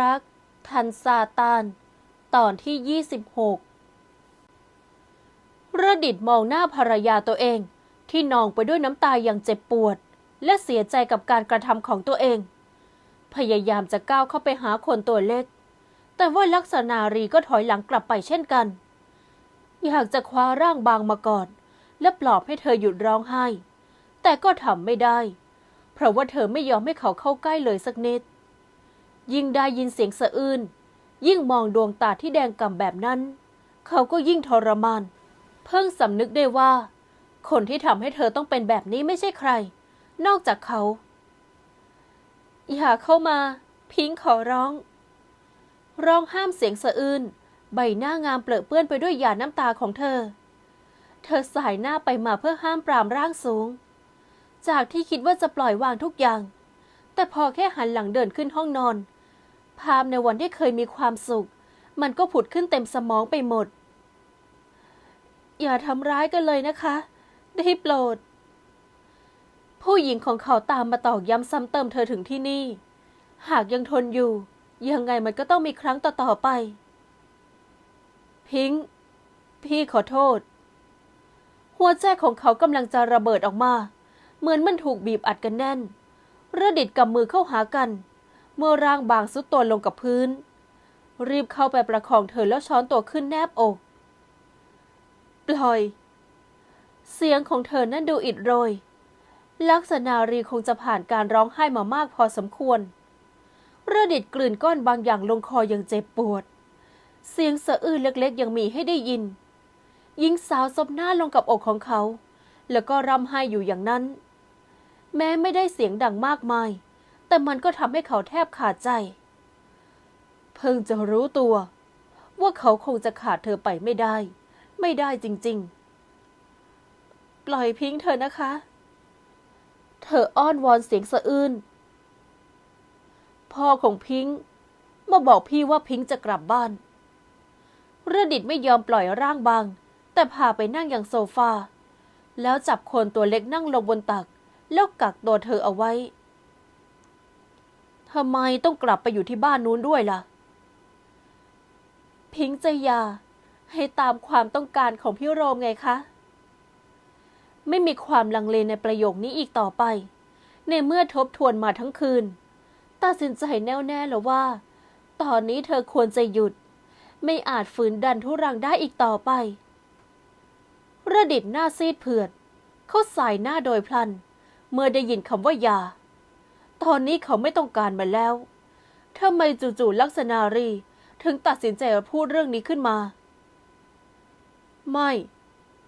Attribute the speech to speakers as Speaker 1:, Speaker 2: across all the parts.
Speaker 1: รัก ทันซาตาน ตอนที่ 26 ระดิตมองหน้าภรรยาตัวเอง ที่นองไปด้วยน้ำตาอย่างเจ็บปวด และเสียใจกับการกระทำของตัวเอง พยายามจะก้าวเข้าไปหาคนตัวเล็ก แต่ว่าลักษณารีก็ถอยหลังกลับไปเช่นกัน อยากจะคว้าร่างบางมาก่อน และปลอบให้เธอหยุดร้องไห้ แต่ก็ทำไม่ได้ เพราะว่าเธอไม่ยอมให้เขาเข้าใกล้เลยสักนิด ยิ่งได้ยินเสียงสะอื้นยิ่งมองดวงตาที่แดงก่ำแบบนั้น เขาก็ยิ่งทรมาน เพิ่งสำนึกได้ว่า คนที่ทำให้เธอต้องเป็นแบบนี้ไม่ใช่ใคร นอกจากเขา อย่าเข้ามา พิงขอร้อง ร้องห้ามเสียงสะอื้นใบหน้างามเปรอะเปื้อนไปด้วยหยาดน้ำตาของเธอ เธอสายหน้าไปมาเพื่อห้ามปรามร่างสูง จากที่คิดว่าจะปล่อยวางทุกอย่าง แต่พอแค่หันหลังเดินขึ้นห้องนอน ภาพในวันที่เคยมีความสุข มันก็ผุดขึ้นเต็มสมองไปหมด อย่าทำร้ายกันเลยนะคะ ได้โปรด ผู้หญิงของเขาตามมาตอกย้ำซ้ำเติมเธอถึงที่นี่ หากยังทนอยู่ ยังไงมันก็ต้องมีครั้งต่อๆไป พิงค์พี่ขอโทษ หัวใจของเขากำลังจะระเบิดออกมา เหมือนมันถูกบีบอัดกันแน่น ระดิดกับมือเข้าหากัน เมื่อร่างบางสุดตัวลงกับพื้น รีบเข้าไปประคองเธอแล้วช้อนตัวขึ้นแนบอก ปล่อย เสียงของเธอนั่นดูอิดโรย ลักษณารีคงจะผ่านการร้องไห้มามากพอสมควรระดิดกลืนก้อนบางอย่างลงคออย่างเจ็บปวด เสียงสะอื้นเล็กๆยังมีให้ได้ยิน หญิงสาวซบหน้าลงกับอกของเขา แล้วก็ร่ำไห้อยู่อย่างนั้น แม้ไม่ได้เสียงดังมากมาย แต่มันก็ทำให้เขาแทบขาดใจ เพิ่งจะรู้ตัว ว่าเขาคงจะขาดเธอไปไม่ได้ ไม่ได้จริง ๆ ปล่อยพิงค์เธอนะคะ เธออ้อนวอนเสียงสะอื้นพ่อของพิงค์มาบอกพี่ว่าพิงค์จะกลับบ้านระดิตไม่ยอมปล่อยร่างบาง แต่พาไปนั่งอย่างโซฟา แล้วจับคนตัวเล็กนั่งลงบนตัก แล้วกักตัวเธอเอาไว้ ทำไมต้องกลับไปอยู่ที่บ้านนู้นด้วยล่ะ พิงจะยา ให้ตามความต้องการของพี่โรมไงคะ ไม่มีความลังเลในประโยคนี้อีกต่อไป ในเมื่อทบทวนมาทั้งคืนตัดสินใจแน่วแน่แล้วว่า ตอนนี้เธอควรจะหยุด ไม่อาจฝืนดันทุรังได้อีกต่อไประดิตหน้าซีดเผือด เขาสายหน้าโดยพลัน เมื่อได้ยินคำว่ายา ตอนนี้เขาไม่ต้องการมันแล้วทำไมจู่ๆลักษณารีถึงตัดสินใจพูดเรื่องนี้ขึ้นมา ไม่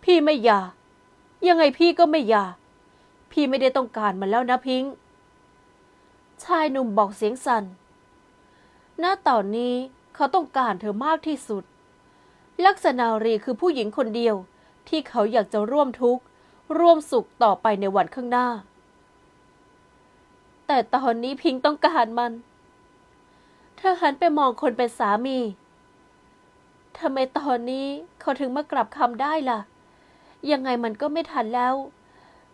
Speaker 1: พี่ไม่อยา ยังไงพี่ก็ไม่อยา พี่ไม่ได้ต้องการมันแล้วนะพิงค์ชายหนุ่มบอกเสียงสัน่น ณ ตอนนี้เขาต้องการเธอมากที่สุด ลักษณารีคือผู้หญิงคนเดียวที่เขาอยากจะร่วมทุกข์ ร่วมสุขต่อไปในวันข้างหน้า แต่ตอนนี้พิงค์ต้องการมัน เธอหันไปมองคนเป็นสามีทำไมตอนนี้เขาถึงมากลับคำได้ล่ะ ยังไงมันก็ไม่ทันแล้ว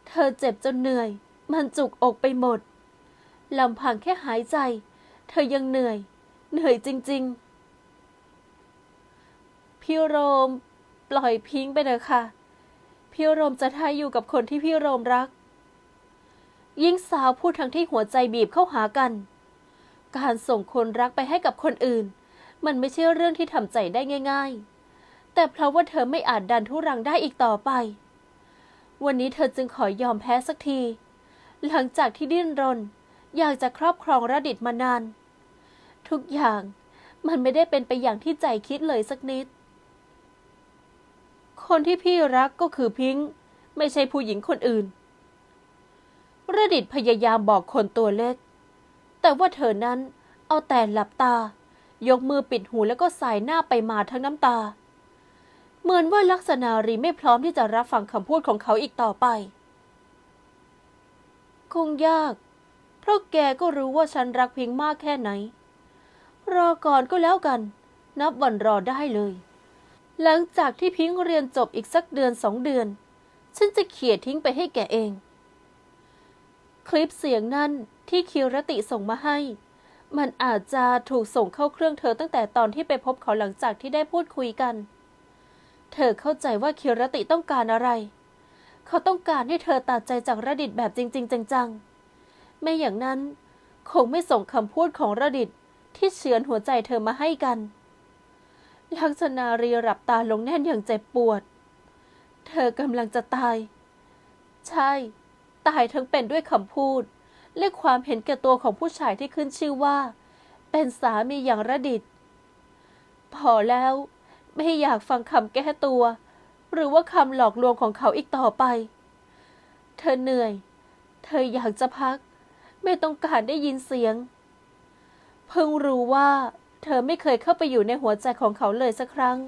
Speaker 1: เธอเจ็บจนเหนื่อย มันจุกอกไปหมดลำพังแค่หายใจ เธอยังเหนื่อย เหนื่อยจริง ๆ พี่โรม ปล่อยพิงค์ไปเถอะค่ะ พี่โรมจะทายอยู่กับคนที่พี่โรมรัก ยิ่งสาวพูดทั้งที่หัวใจบีบเข้าหากัน การส่งคนรักไปให้กับคนอื่น มันไม่ใช่เรื่องที่ทำใจได้ง่าย ๆ แต่เพราะว่าเธอไม่อาจดันทุรังได้อีกต่อไป วันนี้เธอจึงขอยอมแพ้สักที หลังจากที่ดิ้นรน อยากจะครอบครองระดิตมานาน ทุกอย่างมันไม่ได้เป็นไปอย่างที่ใจคิดเลยสักนิด คนที่พี่รักก็คือพิงค์ไม่ใช่ผู้หญิงคนอื่น ระดิตพยายามบอกคนตัวเล็ก แต่ว่าเธอนั้นเอาแต่หลับตา ยกมือปิดหูแล้วก็สายหน้าไปมาทั้งน้ำตา เหมือนว่าลักษณารีไม่พร้อมที่จะรับฟังคำพูดของเขาอีกต่อไป คงยาก เพราะแกก็รู้ว่าฉันรักพิงค์มากแค่ไหน รอก่อนก็แล้วกัน นับวันรอได้เลย หลังจากที่พิงค์เรียนจบอีกสักเดือนสองเดือน ฉันจะเขี่ยทิ้งไปให้แกเอง คลิปเสียงนั่นที่คิรติส่งมาให้ มันอาจจะถูกส่งเข้าเครื่องเธอตั้งแต่ตอนที่ไปพบเขาหลังจากที่ได้พูดคุยกัน เธอเข้าใจว่าคิรติต้องการอะไร เขาต้องการให้เธอตัดใจจากระดิตแบบจริง ๆ จังๆ ไม่อย่างนั้น คงไม่ส่งคำพูดของระดิตที่เฉือนหัวใจเธอมาให้กันลักษณารีหลับตาลงแน่นอย่างเจ็บปวด เธอกำลังจะตาย ใช่ ตายทั้งเป็นด้วยคำพูด และความเห็นแก่ตัวของผู้ชายที่ขึ้นชื่อว่า เป็นสามีอย่างระดิตพอแล้ว ไม่อยากฟังคำแก้ตัว หรือว่าคำหลอกลวงของเขาอีกต่อไป เธอเหนื่อย เธออยากจะพัก ไม่ต้องการได้ยินเสียง เพิ่งรู้ว่า เธอไม่เคยเข้าไปอยู่ในหัวใจของเขาเลยสักครั้ง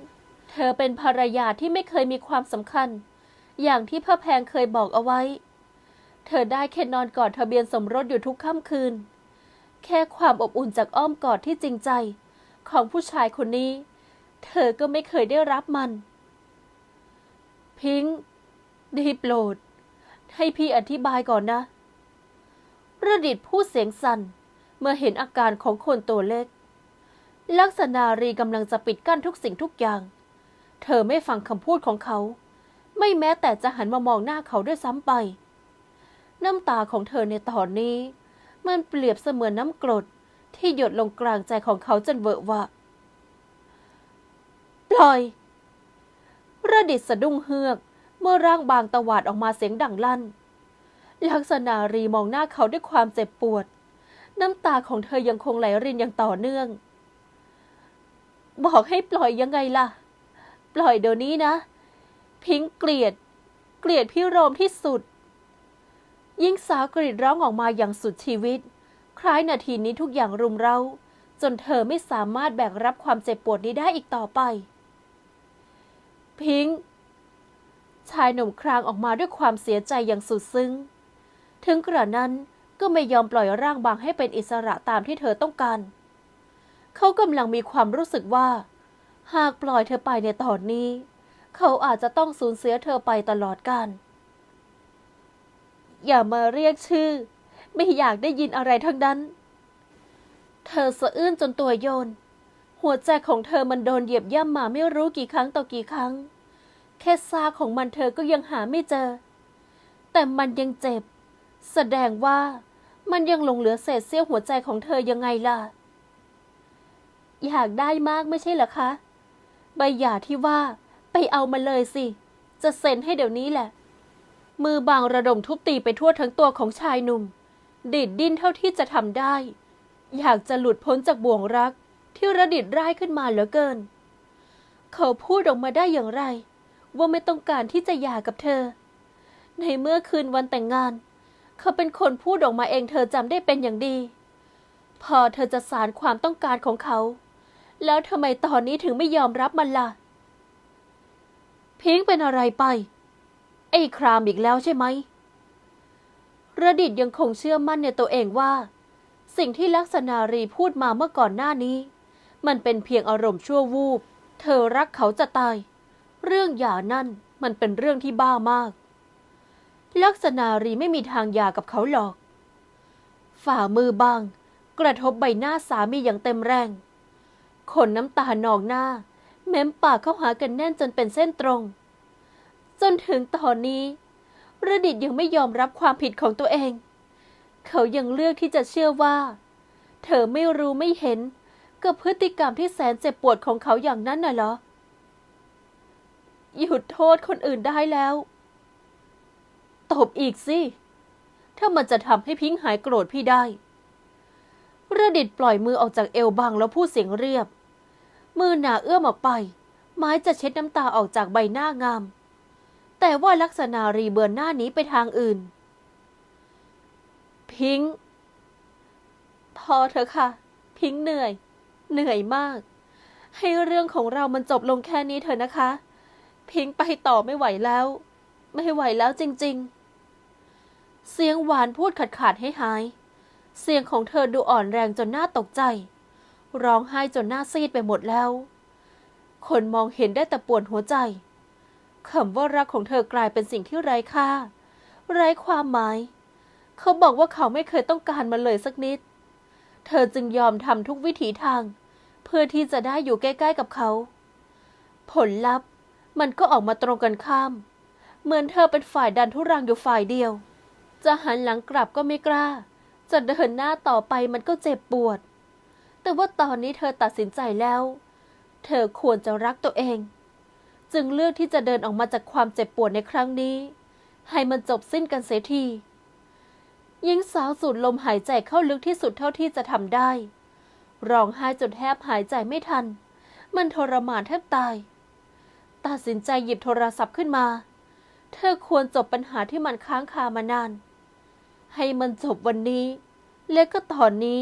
Speaker 1: เธอเป็นภรรยาที่ไม่เคยมีความสำคัญ อย่างที่พ่อแพงเคยบอกเอาไว้ เธอได้แค่นอนกอดทะเบียนสมรสอยู่ทุกค่ำคืน แค่ความอบอุ่นจากอ้อมกอดที่จริงใจ ของผู้ชายคนนี้ เธอก็ไม่เคยได้รับมัน พิงค์ไดีโปรด ให้พี่อธิบายก่อนนะระดิตพูดเสียงสั่น เมื่อเห็นอาการของคนตัวเล็ก ลักษณารีกำลังจะปิดกั้นทุกสิ่งทุกอย่าง เธอไม่ฟังคำพูดของเขา ไม่แม้แต่จะหันมามองหน้าเขาด้วยซ้ำไป น้ำตาของเธอในตอนนี้ มันเปรียบเสมือนน้ำกรดที่หยดลงกลางใจของเขาจนเวอะวะปล่อยระดิษสะดุ้งเฮือก เมื่อร่างบางตวาดออกมาเสียงดังลั่น ลักษณารีมองหน้าเขาด้วยความเจ็บปวด น้ำตาของเธอยังคงไหลรินอย่างต่อเนื่อง บอกให้ปล่อยยังไงล่ะ ปล่อยเดี๋ยวนี้นะ พิงค์เกลียด เกลียดพี่โรมที่สุด ยิ่งสาวกรีดร้องออกมาอย่างสุดชีวิต คล้ายนาทีนี้ทุกอย่างรุมเร้า จนเธอไม่สามารถแบกรับความเจ็บปวดนี้ได้อีกต่อไป พิงค์ชายหนุ่มครางออกมาด้วยความเสียใจอย่างสุดซึ้ง ถึงกระนั้นก็ไม่ยอมปล่อยร่างบางให้เป็นอิสระตามที่เธอต้องการ เขากำลังมีความรู้สึกว่า หากปล่อยเธอไปในตอนนี้ เขาอาจจะต้องสูญเสียเธอไปตลอดกาล อย่ามาเรียกชื่อ ไม่อยากได้ยินอะไรทั้งนั้น เธอสะอื้นจนตัวโยน หัวใจของเธอมันโดนเหยียบย่ำมาไม่รู้กี่ครั้งต่อกี่ครั้ง แค่ซาของมันเธอก็ยังหาไม่เจอ แต่มันยังเจ็บ แสดงว่ามันยังหลงเหลือเศษเสี้ยวหัวใจของเธอยังไงล่ะ อยากได้มากไม่ใช่เหรอคะ ใบหย่าที่ว่าไปเอามาเลยสิ จะเซ็นให้เดี๋ยวนี้แหละ มือบางระดมทุบตีไปทั่วทั้งตัวของชายหนุ่ม ดิดดิ้นเท่าที่จะทำได้ อยากจะหลุดพ้นจากบ่วงรักที่ระดิดร้ายขึ้นมาเหลือเกิน เขาพูดออกมาได้อย่างไร ว่าไม่ต้องการที่จะหย่ากับเธอ ในเมื่อคืนวันแต่งงาน เขาเป็นคนพูดออกมาเองเธอจำได้เป็นอย่างดี พอเธอจะสารความต้องการของเขา แล้วทำไมตอนนี้ถึงไม่ยอมรับมันล่ะ พิงเป็นอะไรไป ไอ้ครามอีกแล้วใช่ไหมระดิตยังคงเชื่อมั่นในตัวเองว่า สิ่งที่ลักษณารีพูดมาเมื่อก่อนหน้านี้ มันเป็นเพียงอารมณ์ชั่ววูบ เธอรักเขาจะตาย เรื่องหย่านั่นมันเป็นเรื่องที่บ้ามาก ลักษณารีไม่มีทางหย่ากับเขาหรอก ฝ่ามือบาง กระทบใบหน้าสามีอย่างเต็มแรง ขนน้ำตานองหน้าแม้มปากเข้าหากันแน่นจนเป็นเส้นตรง จนถึงตอนนี้ระดิตยังไม่ยอมรับความผิดของตัวเอง เขายังเลือกที่จะเชื่อว่า เธอไม่รู้ไม่เห็นกับพฤติกรรมที่แสนเจ็บปวดของเขาอย่างนั้นน่ะเหรอ หยุดโทษคนอื่นได้แล้ว ตบอีกสิ ถ้ามันจะทำให้พิงค์หายโกรธพี่ได้ระดิตปล่อยมือออกจากเอวบางแล้วพูดเสียงเรียบ มือหนาเอื้อมออกไป ไม้จะเช็ดน้ำตาออกจากใบหน้างาม แต่ว่าลักษณารีเบือนหน้านี้ไปทางอื่น พิงค์พอเถอะค่ะ พิงค์เหนื่อย เหนื่อยมาก ให้เรื่องของเรามันจบลงแค่นี้เถอะนะคะ พิงค์ไปต่อไม่ไหวแล้ว ไม่ไหวแล้วจริง ๆ เสียงหวานพูดขาดขาดให้หาย เสียงของเธอดูอ่อนแรงจนน่าตกใจ ร้องไห้จนหน้าซีดไปหมดแล้ว คนมองเห็นได้แต่ปวดหัวใจ คำว่ารักของเธอกลายเป็นสิ่งที่ไร้ค่า ไร้ความหมาย เขาบอกว่าเขาไม่เคยต้องการมันเลยสักนิด เธอจึงยอมทำทุกวิถีทาง เพื่อที่จะได้อยู่ใกล้ๆกับเขา ผลลัพธ์มันก็ออกมาตรงกันข้าม เหมือนเธอเป็นฝ่ายดันทุรังอยู่ฝ่ายเดียว จะหันหลังกลับก็ไม่กล้า จะเดินหน้าต่อไปมันก็เจ็บปวด แต่ว่าตอนนี้เธอตัดสินใจแล้ว เธอควรจะรักตัวเอง จึงเลือกที่จะเดินออกมาจากความเจ็บปวดในครั้งนี้ ให้มันจบสิ้นกันเสียทีหญิงสาวสูดลมหายใจเข้าลึกที่สุดเท่าที่จะทำได้ร้องไห้จนแทบหายใจไม่ทัน มันทรมานแทบตาย ตัดสินใจหยิบโทรศัพท์ขึ้นมา เธอควรจบปัญหาที่มันค้างคามานาน ให้มันจบวันนี้ และก็ตอนนี้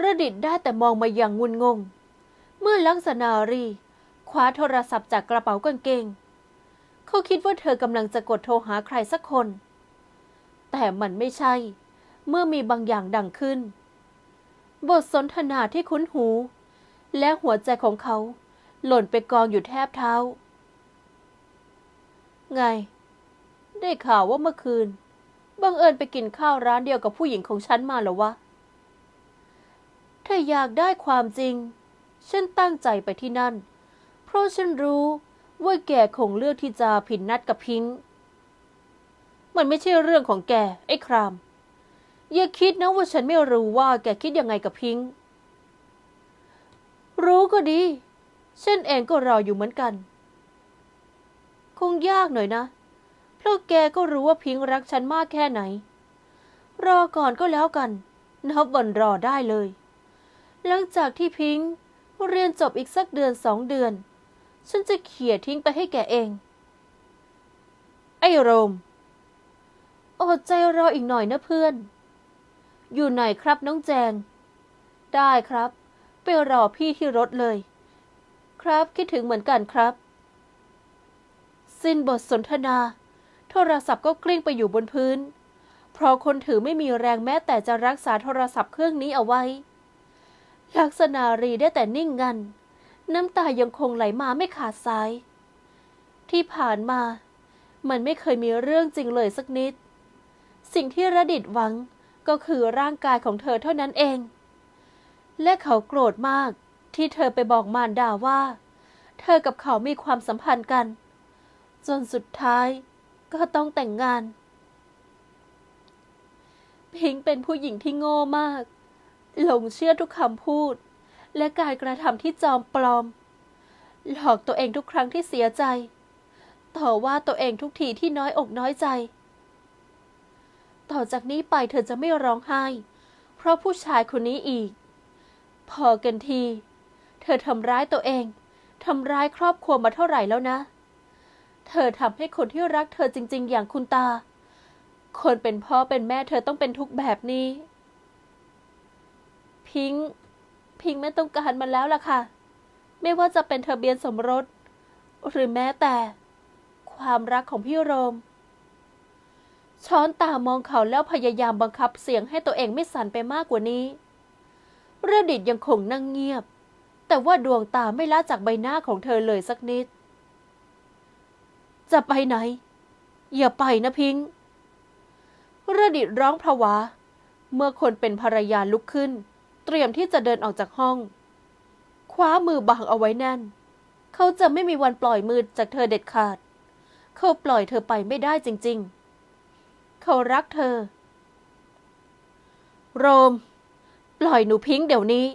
Speaker 1: ระดิษฐ์ได้แต่มองมาอย่างงุนงง เมื่อลักษณารี คว้าโทรศัพท์จากกระเป๋ากางเกง เขาคิดว่าเธอกำลังจะกดโทรหาใครสักคน แต่มันไม่ใช่ เมื่อมีบางอย่างดังขึ้น บทสนทนาที่คุ้นหู และหัวใจของเขา หล่นไปกองอยู่แทบเท้า ไง ได้ข่าวว่าเมื่อคืนบังเอิญไปกินข้าวร้านเดียวกับผู้หญิงของฉันมาเหรอวะ ถ้าอยากได้ความจริง ฉันตั้งใจไปที่นั่น ราะฉันรู้ว่าแกคงเลือกที่จะผิดนัดกับพิงค์มันไม่ใช่เรื่องของแก ไอ้คราม อย่าคิดนะว่าฉันไม่รู้ว่าแกคิดยังไงกับพิงค์รู้ก็ดี ฉันเองก็รออยู่เหมือนกัน คงยากหน่อยนะ เพราะแกก็รู้ว่าพิงค์รักฉันมากแค่ไหน รอก่อนก็แล้วกัน นับวันรอได้เลย หลังจากที่พิงค์เรียนจบอีกสักเดือนสองเดือน ฉันจะเขี่ยทิ้งไปให้แกเอง ไอ้โรม อดใจรออีกหน่อยนะเพื่อน อยู่ไหนครับน้องแจง ได้ครับ ไปรอพี่ที่รถเลย ครับคิดถึงเหมือนกันครับ สิ้นบทสนทนา โทรศัพท์ก็กลิ้งไปอยู่บนพื้น เพราะคนถือไม่มีแรงแม้แต่จะรักษาโทรศัพท์เครื่องนี้เอาไว้ ลักษณารีได้แต่นิ่งงัน น้ำตายังคงไหลมาไม่ขาดสาย ที่ผ่านมา มันไม่เคยมีเรื่องจริงเลยสักนิด สิ่งที่ระดิษฐ์หวังก็คือร่างกายของเธอเท่านั้นเอง และเขาโกรธมากที่เธอไปบอกมารดาว่า เธอกับเขามีความสัมพันธ์กัน จนสุดท้ายก็ต้องแต่งงาน พิงค์เป็นผู้หญิงที่โง่มาก หลงเชื่อทุกคำพูด และการกระทำที่จอมปลอม หลอกตัวเองทุกครั้งที่เสียใจ ต่อว่าตัวเองทุกทีที่น้อยอกน้อยใจ ต่อจากนี้ไปเธอจะไม่ร้องไห้ เพราะผู้ชายคนนี้อีก พอกันที เธอทำร้ายตัวเองทำร้ายครอบครัวมาเท่าไหร่แล้วนะ เธอทำให้คนที่รักเธอจริง ๆ อย่างคุณตา คนเป็นพ่อเป็นแม่เธอต้องเป็นทุกแบบนี้ พิงค์ พิงไม่ต้องการมันแล้วล่ะค่ะ ไม่ว่าจะเป็นทะเบียนสมรส หรือแม้แต่ ความรักของพี่โรม ช้อนตามองเขาแล้วพยายามบังคับเสียงให้ตัวเองไม่สั่นไปมากกว่านี้เรดิตยังคงนั่งเงียบ แต่ว่าดวงตาไม่ละจากใบหน้าของเธอเลยสักนิด จะไปไหน อย่าไปนะพิงค์รดิตร้องผวา เมื่อคนเป็นภรรยาลุกขึ้น เตรียมที่จะเดินออกจากห้อง คว้ามือบังเอาไว้แน่น เขาจะไม่มีวันปล่อยมือจากเธอเด็ดขาด เขาปล่อยเธอไปไม่ได้จริง ๆ เขารักเธอ โรม ปล่อยหนูพิงค์เดี๋ยวนี้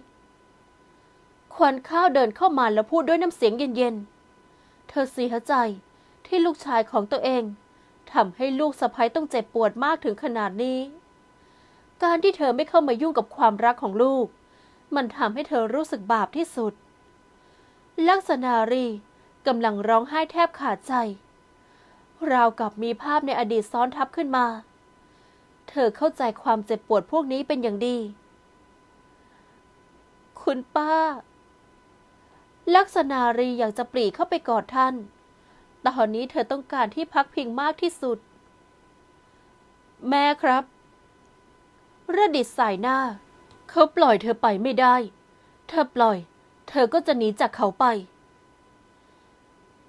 Speaker 1: ควันข้าวเดินเข้ามาแล้วพูดด้วยน้ำเสียงเย็นๆ เธอเสียใจที่ลูกชายของตัวเองทำให้ลูกสะพ้ยต้องเจ็บปวดมากถึงขนาดนี้ การที่เธอไม่เข้ามายุ่งกับความรักของลูก มันทำให้เธอรู้สึกบาปที่สุด ลักษณารีกำลังร้องไห้แทบขาดใจ ราวกับมีภาพในอดีตซ้อนทับขึ้นมา เธอเข้าใจความเจ็บปวดพวกนี้เป็นอย่างดี คุณป้า ลักษณารีอยากจะปรีเข้าไปกอดท่าน ตอนนี้เธอต้องการที่พักพิงมากที่สุด แม่ครับ ระดิษสายหน้า เขาปล่อยเธอไปไม่ได้ เธอปล่อย เธอก็จะหนีจากเขาไป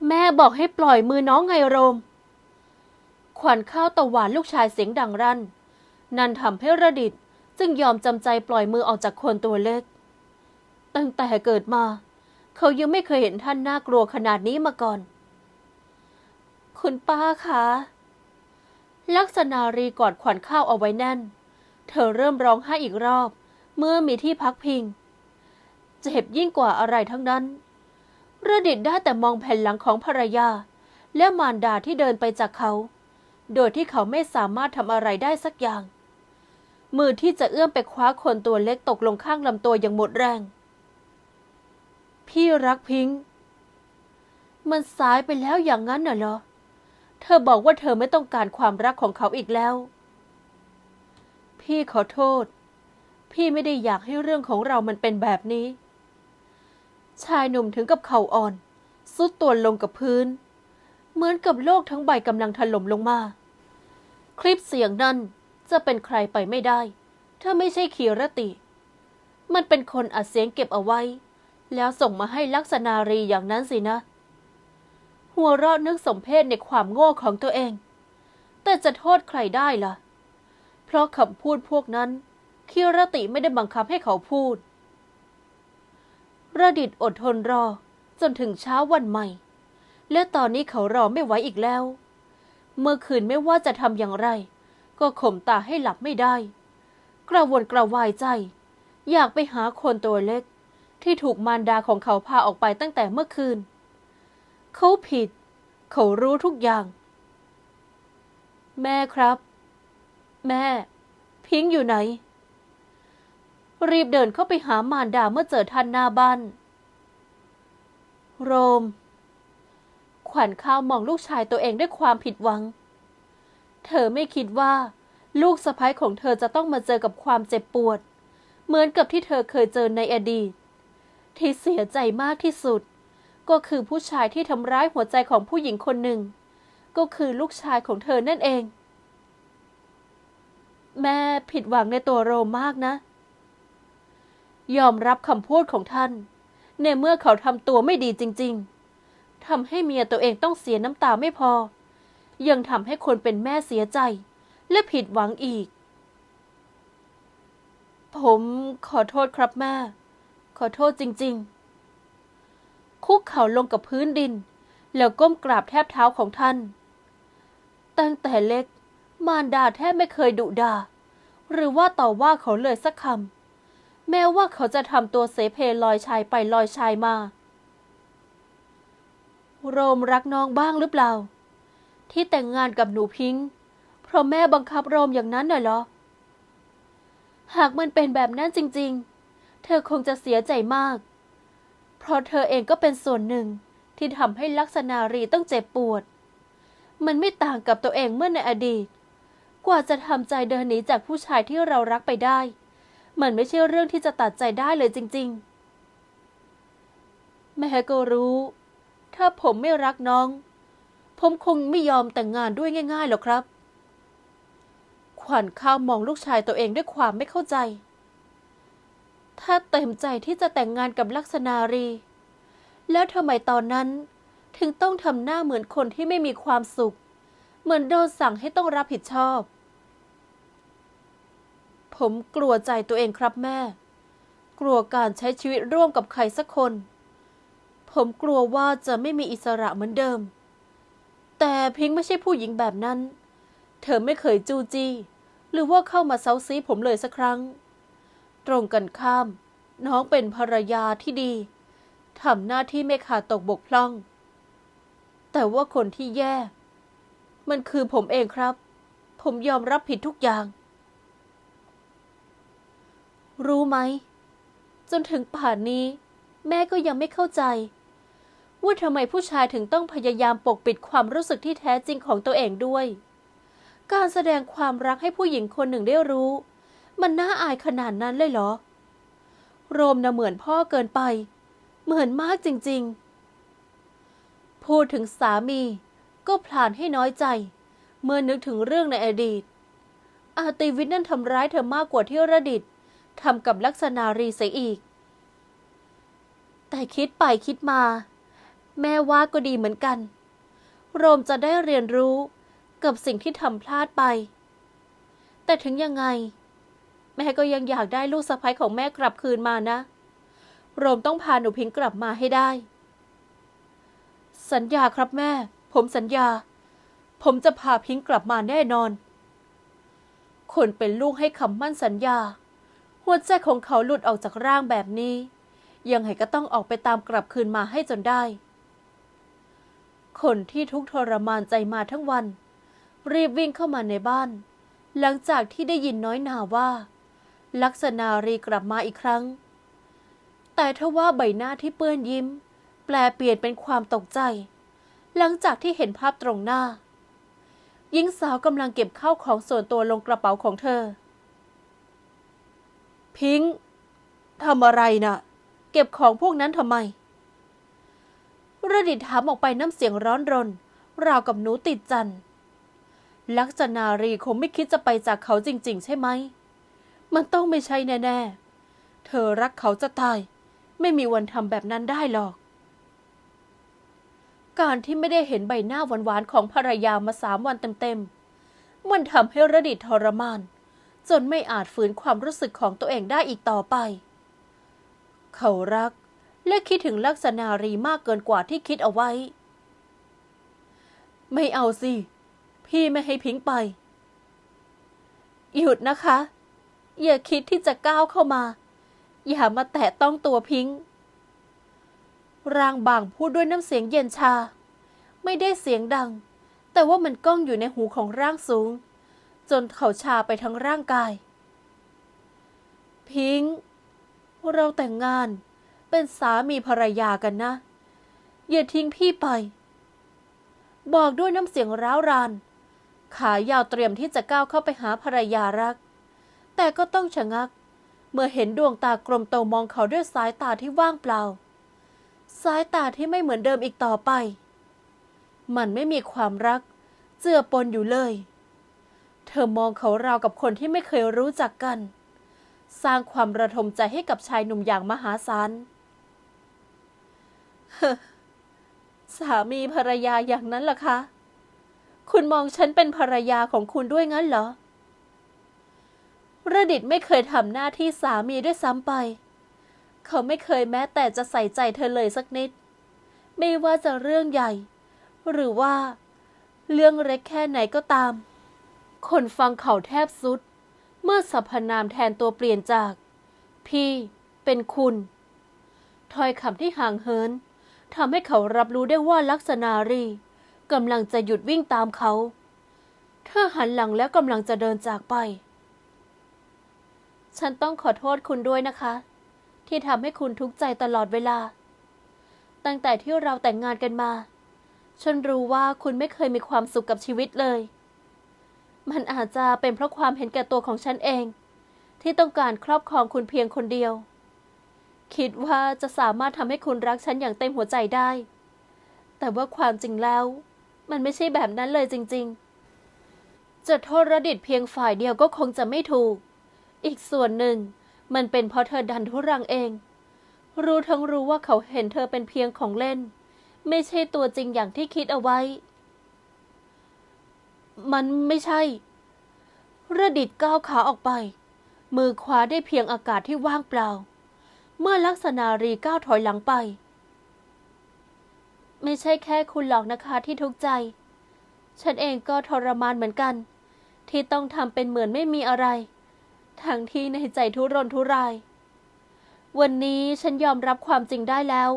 Speaker 1: แม่บอกให้ปล่อยมือน้องไงโรม ขวัญข้าวตะหวานลูกชายเสียงดังรั่น นั่นทำให้ระดิษจึงยอมจำใจปล่อยมือออกจากคนตัวเล็ก ตั้งแต่เกิดมา เขายังไม่เคยเห็นท่านน่ากลัวขนาดนี้มาก่อน คุณป้าคะลักษณารีกอดขวัญข้าวเอาไว้แน่น เธอเริ่มร้องไห้อีกรอบ เมื่อมีที่พักพิง เจ็บยิ่งกว่าอะไรทั้งนั้นระดิษได้แต่มองแผ่นหลังของภรรยา และมารดาที่เดินไปจากเขา โดยที่เขาไม่สามารถทำอะไรได้สักอย่าง มือที่จะเอื้อมไปคว้าคนตัวเล็กตกลงข้างลำตัวอย่างหมดแรง พี่รักพิงมันสายไปแล้วอย่างนั้นน่ะเหรอ เธอบอกว่าเธอไม่ต้องการความรักของเขาอีกแล้ว พี่ขอโทษ พี่ไม่ได้อยากให้เรื่องของเรามันเป็นแบบนี้ ชายหนุ่มถึงกับเข่าอ่อน สุดตัวลงกับพื้น เหมือนกับโลกทั้งใบกำลังถล่มลงมา คลิปเสียงนั้นจะเป็นใครไปไม่ได้ ถ้าไม่ใช่คีรติ มันเป็นคนอัดเสียงเก็บเอาไว้ แล้วส่งมาให้ลักษณารีอย่างนั้นสินะ หัวเราะนึกสมเพศในความโง่ของตัวเอง แต่จะโทษใครได้ล่ะ เพราะคำพูดพวกนั้นคีรติไม่ได้บังคับให้เขาพูด ระดิษฐ์อดทนรอจนถึงเช้าวันใหม่ และตอนนี้เขารอไม่ไหวอีกแล้ว เมื่อคืนไม่ว่าจะทำอย่างไร ก็ข่มตาให้หลับไม่ได้ กระวนกระวายใจ อยากไปหาคนตัวเล็ก ที่ถูกมารดาของเขาพาออกไปตั้งแต่เมื่อคืน เขาผิด เขารู้ทุกอย่าง แม่ครับ แม่ พิงค์อยู่ไหน รีบเดินเข้าไปหามารดาเมื่อเจอท่านหน้าบ้าน โรม ขวัญข้าวมองลูกชายตัวเองด้วยความผิดหวัง เธอไม่คิดว่า ลูกสะพ้ยของเธอจะต้องมาเจอกับความเจ็บปวด เหมือนกับที่เธอเคยเจอในอดีต ที่เสียใจมากที่สุด ก็คือผู้ชายที่ทำร้ายหัวใจของผู้หญิงคนหนึ่ง ก็คือลูกชายของเธอนั่นเอง แม่ผิดหวังในตัวโรมมากนะ ยอมรับคำพูดของท่าน ในเมื่อเขาทำตัวไม่ดีจริง ๆทำให้เมียตัวเองต้องเสียน้ำตาไม่พอ ยังทำให้คนเป็นแม่เสียใจ และผิดหวังอีก ผมขอโทษครับแม่ ขอโทษจริง ๆ คุกเข่าลงกับพื้นดิน แล้วก้มกราบแทบเท้าของท่าน ตั้งแต่เล็ก มารดาแทบไม่เคยดุดา หรือว่าต่อว่าเขาเลยสักคำแม้ว่าเขาจะทำตัวเสเพลอยชายไปลอยชายมา โรมรักน้องบ้างหรือเปล่า ที่แต่งงานกับหนูพิงค์เพราะแม่บังคับโรมอย่างนั้นน่ะเหรอ หากมันเป็นแบบนั้นจริง ๆ เธอคงจะเสียใจมาก เพราะเธอเองก็เป็นส่วนหนึ่งที่ทำให้ลักษณารีต้องเจ็บปวด มันไม่ต่างกับตัวเองเมื่อในอดีต กว่าจะทำใจเดินหนีจากผู้ชายที่เรารักไปได้ มันไม่ใช่เรื่องที่จะตัดใจได้เลยจริง ๆ แม่ก็รู้ ถ้าผมไม่รักน้อง ผมคงไม่ยอมแต่งงานด้วยง่ายๆหรอกครับ ขวัญข้าวมองลูกชายตัวเองด้วยความไม่เข้าใจ ถ้าเต็มใจที่จะแต่งงานกับลักษณารี แล้วทำไมตอนนั้นถึงต้องทำหน้าเหมือนคนที่ไม่มีความสุข เหมือนโดนสั่งให้ต้องรับผิดชอบ ผมกลัวใจตัวเองครับแม่ กลัวการใช้ชีวิตร่วมกับใครสักคน ผมกลัวว่าจะไม่มีอิสระเหมือนเดิม แต่พิงค์ไม่ใช่ผู้หญิงแบบนั้น เธอไม่เคยจูจี้หรือว่าเข้ามาเซาซีผมเลยสักครั้ง ตรงกันข้าม น้องเป็นภรรยาที่ดีทำหน้าที่ไม่ขาดตกบกพร่อง แต่ว่าคนที่แย่ มันคือผมเองครับ ผมยอมรับผิดทุกอย่าง รู้ไหม จนถึงป่านนี้ แม่ก็ยังไม่เข้าใจ ว่าทำไมผู้ชายถึงต้องพยายามปกปิดความรู้สึกที่แท้จริงของตัวเองด้วย การแสดงความรักให้ผู้หญิงคนหนึ่งได้รู้ มันน่าอายขนาดนั้นเลยเหรอ โรมน่ะเหมือนพ่อเกินไป เหมือนมากจริง ๆ พูดถึงสามีก็พลานให้น้อยใจ เมื่อนึกถึงเรื่องในอดีต อาติวิทย์นั่นทำร้ายเธอมากกว่าที่ระดิษฐ์ ทำกับลักษณารีเสียอีก แต่คิดไปคิดมา แม่ว่าก็ดีเหมือนกัน โรมจะได้เรียนรู้กับสิ่งที่ทำพลาดไป แต่ถึงยังไง แม่ก็ยังอยากได้ลูกสะใภ้ของแม่กลับคืนมานะ โรมต้องพาหนูพิงค์กลับมาให้ได้ สัญญาครับแม่ ผมสัญญา ผมจะพาพิงค์กลับมาแน่นอนคนเป็นลูกให้คำมั่นสัญญา หัวใจของเขาหลุดออกจากร่างแบบนี้ ยังไงก็ต้องออกไปตามกลับคืนมาให้จนได้ คนที่ทุกข์ทรมานใจมาทั้งวัน รีบวิ่งเข้ามาในบ้าน หลังจากที่ได้ยินน้อยนาว่า ลักษณารีกลับมาอีกครั้ง แต่ทว่าใบหน้าที่เปื้อนยิ้ม แปลเปลี่ยนเป็นความตกใจ หลังจากที่เห็นภาพตรงหน้าหญิงสาวกำลังเก็บข้าวของส่วนตัวลงกระเป๋าของเธอ พิงค์ทำอะไรนะ่ะ เก็บของพวกนั้นทำไมระดิษฐ์ถามออกไปน้ำเสียงร้อนรน ราวกับหนูติดจัน ลักษณารีคงไม่คิดจะไปจากเขาจริง ๆ ใช่ไหม มันต้องไม่ใช่แน่ ๆ เธอรักเขาจะตาย ไม่มีวันทำแบบนั้นได้หรอก การที่ไม่ได้เห็นใบหน้าหวานๆของภรรยามาสามวันเต็มๆ มันทำให้ระดิษฐ์ทรมาน จนไม่อาจฝืนความรู้สึกของตัวเองได้อีกต่อไป เขารักและคิดถึงลักษณารีมากเกินกว่าที่คิดเอาไว้ ไม่เอาสิ พี่ไม่ให้พิงค์ไป หยุดนะคะ อย่าคิดที่จะก้าวเข้ามา อย่ามาแตะต้องตัวพิงค์ร่างบางพูดด้วยน้ำเสียงเย็นชา ไม่ได้เสียงดัง แต่ว่ามันก้องอยู่ในหูของร่างสูง จนเขาชาไปทั้งร่างกาย พิงค์เราแต่งงานเป็นสามีภรรยากันนะ อย่าทิ้งพี่ไป บอกด้วยน้ำเสียงร้าวราน ขายาวเตรียมที่จะก้าวเข้าไปหาภรรยารัก แต่ก็ต้องชะงัก เมื่อเห็นดวงตากลมโตมองเขาด้วยสายตาที่ว่างเปล่า สายตาที่ไม่เหมือนเดิมอีกต่อไป มันไม่มีความรัก เจือปนอยู่เลย เธอมองเขาราวกับคนที่ไม่เคยรู้จักกัน สร้างความระทมใจให้กับชายหนุ่มอย่างมหาศาลสามีภรรยาอย่างนั้นล่ะคะ คุณมองฉันเป็นภรรยาของคุณด้วยงั้นเหรอระดิษฐ์ไม่เคยทำหน้าที่สามีด้วยซ้ำไป เขาไม่เคยแม้แต่จะใส่ใจเธอเลยสักนิด ไม่ว่าจะเรื่องใหญ่ หรือว่า เรื่องเล็กแค่ไหนก็ตาม คนฟังเขาแทบสุด เมื่อสรรพนามแทนตัวเปลี่ยนจาก พี่เป็นคุณถ้อยคำที่ห่างเหินทำให้เขารับรู้ได้ว่าลักษณารีกำลังจะหยุดวิ่งตามเขาเธอหันหลังแล้วกำลังจะเดินจากไป ฉันต้องขอโทษคุณด้วยนะคะ ที่ทำให้คุณทุกข์ใจตลอดเวลา ตั้งแต่ที่เราแต่งงานกันมา ฉันรู้ว่าคุณไม่เคยมีความสุขกับชีวิตเลย มันอาจจะเป็นเพราะความเห็นแก่ตัวของฉันเอง ที่ต้องการครอบครองคุณเพียงคนเดียว คิดว่าจะสามารถทำให้คุณรักฉันอย่างเต็มหัวใจได้ แต่ว่าความจริงแล้ว มันไม่ใช่แบบนั้นเลยจริง ๆ จะโทษระดิษเพียงฝ่ายเดียวก็คงจะไม่ถูก อีกส่วนหนึ่ง มันเป็นเพราะเธอดันทุรังเอง รู้ทั้งรู้ว่าเขาเห็นเธอเป็นเพียงของเล่น ไม่ใช่ตัวจริงอย่างที่คิดเอาไว้ มันไม่ใช่ ระดิษฐ์ก้าวขาออกไป มือขวาได้เพียงอากาศที่ว่างเปล่า เมื่อลักษณารีก้าวถอยหลังไป ไม่ใช่แค่คุณหรอกนะคะที่ทุกข์ใจ ฉันเองก็ทรมานเหมือนกัน ที่ต้องทำเป็นเหมือนไม่มีอะไร ทั้งที่ในใจทุรนทุราย วันนี้ฉันยอมรับความจริงได้แล้ว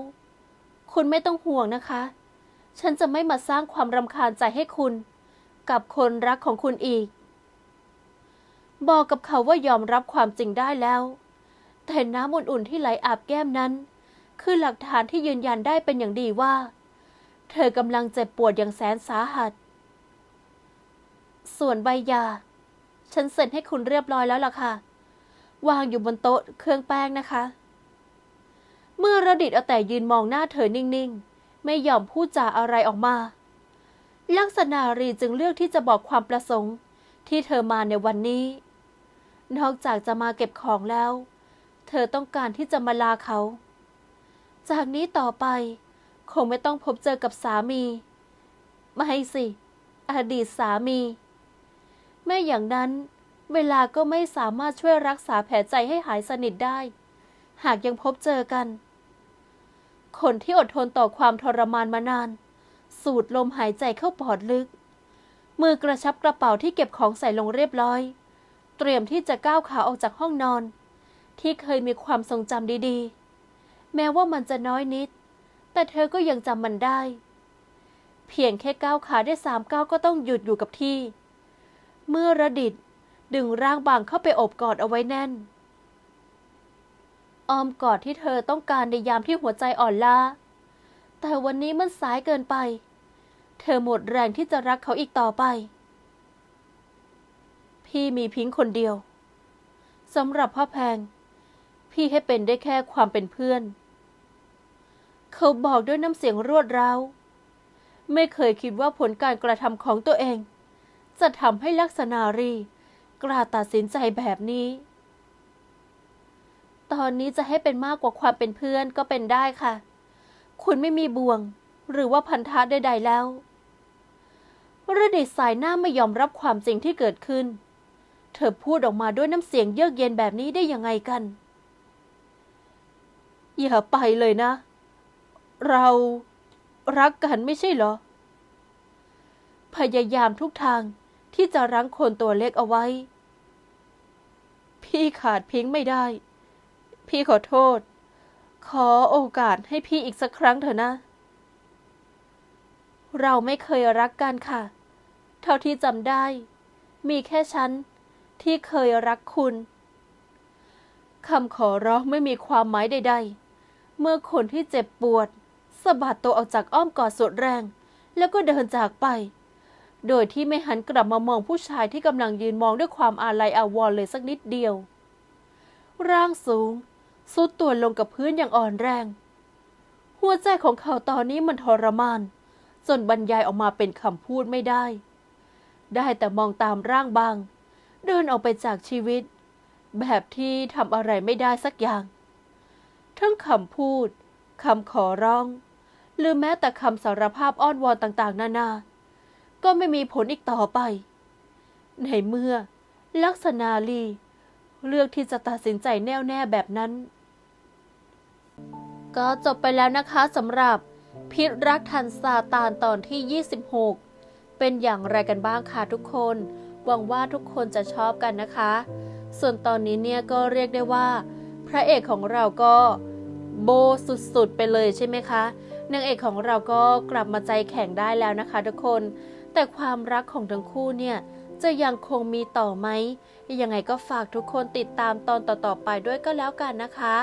Speaker 1: คุณไม่ต้องห่วงนะคะ ฉันจะไม่มาสร้างความรำคาญใจให้คุณ กับคนรักของคุณอีก บอกกับเขาว่ายอมรับความจริงได้แล้ว แต่น้ำอุ่นๆที่ไหลอาบแก้มนั้น คือหลักฐานที่ยืนยันได้เป็นอย่างดีว่า เธอกำลังเจ็บปวดอย่างแสนสาหัส ส่วนใบยา ฉันเซ็นให้คุณเรียบร้อยแล้วล่ะค่ะ วางอยู่บนโต๊ะเครื่องแป้งนะคะ เมื่อระดิษฐ์เอาแต่ยืนมองหน้าเธอนิ่งๆ ไม่ยอมพูดจาอะไรออกมา ลักษณารีจึงเลือกที่จะบอกความประสงค์ ที่เธอมาในวันนี้ นอกจากจะมาเก็บของแล้ว เธอต้องการที่จะมาลาเขา จากนี้ต่อไป คงไม่ต้องพบเจอกับสามี ไม่สิ อดีตสามีแม่อย่างนั้น เวลาก็ไม่สามารถช่วยรักษาแผลใจให้หายสนิทได้ หากยังพบเจอกัน คนที่อดทนต่อความทรมานมานาน สูดลมหายใจเข้าปอดลึก มือกระชับกระเป๋าที่เก็บของใส่ลงเรียบร้อย เตรียมที่จะก้าวขาออกจากห้องนอน ที่เคยมีความทรงจำดีๆ แม้ว่ามันจะน้อยนิด แต่เธอก็ยังจำมันได้ เพียงแค่ก้าวขาได้สามก้าวก็ต้องหยุดอยู่กับที่ เมื่อระดิษฐ์ดึงร่างบางเข้าไปอบกอดเอาไว้แน่นอ้อมกอดที่เธอต้องการในยามที่หัวใจอ่อนล้า แต่วันนี้มันสายเกินไป เธอหมดแรงที่จะรักเขาอีกต่อไป พี่มีพิงค์คนเดียวสำหรับพ่อแพง พี่ให้เป็นได้แค่ความเป็นเพื่อน เขาบอกด้วยน้ำเสียงรวดร้าว ไม่เคยคิดว่าผลการกระทำของตัวเอง จะทำให้ลักษณารี กล้าตัดสินใจแบบนี้ ตอนนี้จะให้เป็นมากกว่าความเป็นเพื่อนก็เป็นได้ค่ะ คุณไม่มีบ่วง หรือว่าพันธะใดๆแล้วระดิษสายหน้าไม่ยอมรับความจริงที่เกิดขึ้น เธอพูดออกมาด้วยน้ำเสียงเยือกเย็นแบบนี้ได้ยังไงกัน อย่าไปเลยนะ เรารักกันไม่ใช่เหรอ พยายามทุกทางที่จะรั้งคนตัวเล็กเอาไว้ พี่ขาดพิงค์ไม่ได้ พี่ขอโทษ ขอโอกาสให้พี่อีกสักครั้งเถอะนะ เราไม่เคยรักกันค่ะ เท่าที่จำได้ มีแค่ฉันที่เคยรักคุณคำขอร้องไม่มีความหมายใด ๆ เมื่อคนที่เจ็บปวดสะบัดตัวออกจากอ้อมกอดสุดแรง แล้วก็เดินจากไป โดยที่ไม่หันกลับมามองผู้ชายที่กำลังยืนมองด้วยความอาลัยอาวรณ์เลยสักนิดเดียว ร่างสูง สุดตัวลงกับพื้นอย่างอ่อนแรง หัวใจของเขาตอนนี้มันทรมาน จนบรรยายออกมาเป็นคำพูดไม่ได้ ได้แต่มองตามร่างบาง เดินออกไปจากชีวิต แบบที่ทำอะไรไม่ได้สักอย่าง ทั้งคำพูดคำขอร้อง หรือแม้แต่คำสารภาพอ้อนวอนต่างๆ นานา ก็ไม่มีผลอีกต่อไป ในเมื่อ ลักษณาลีเลือกที่จะตัดสินใจแน่วแน่แบบนั้น ก็จบไปแล้วนะคะสำหรับพิษรักทันซาตานตอนที่ 26 เป็นอย่างไรกันบ้างคะทุกคน หวังว่าทุกคนจะชอบกันนะคะ ส่วนตอนนี้เนี่ยก็เรียกได้ว่า พระเอกของเราก็โบสุดๆไปเลยใช่ไหมคะนางเอกของเราก็กลับมาใจแข็งได้แล้วนะคะ ทุกคน แต่ความรักของทั้งคู่เนี่ยจะยังคงมีต่อไหมยังไงก็ฝากทุกคนติดตามตอนต่อๆไปด้วยก็แล้วกันนะคะ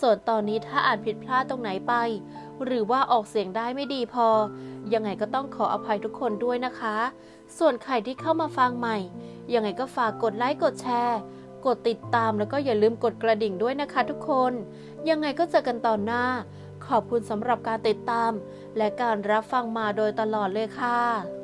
Speaker 1: ส่วนตอนนี้ถ้าอ่านผิดพลาดตรงไหนไป หรือว่าออกเสียงได้ไม่ดีพอ ยังไงก็ต้องขออภัยทุกคนด้วยนะคะ ส่วนใครที่เข้ามาฟังใหม่ ยังไงก็ฝากกดไลค์กดแชร์ กดติดตามแล้วก็อย่าลืมกดกระดิ่งด้วยนะคะทุกคน ยังไงก็เจอกันตอนหน้า ขอบคุณสำหรับการติดตาม และการรับฟังมาโดยตลอดเลยค่ะ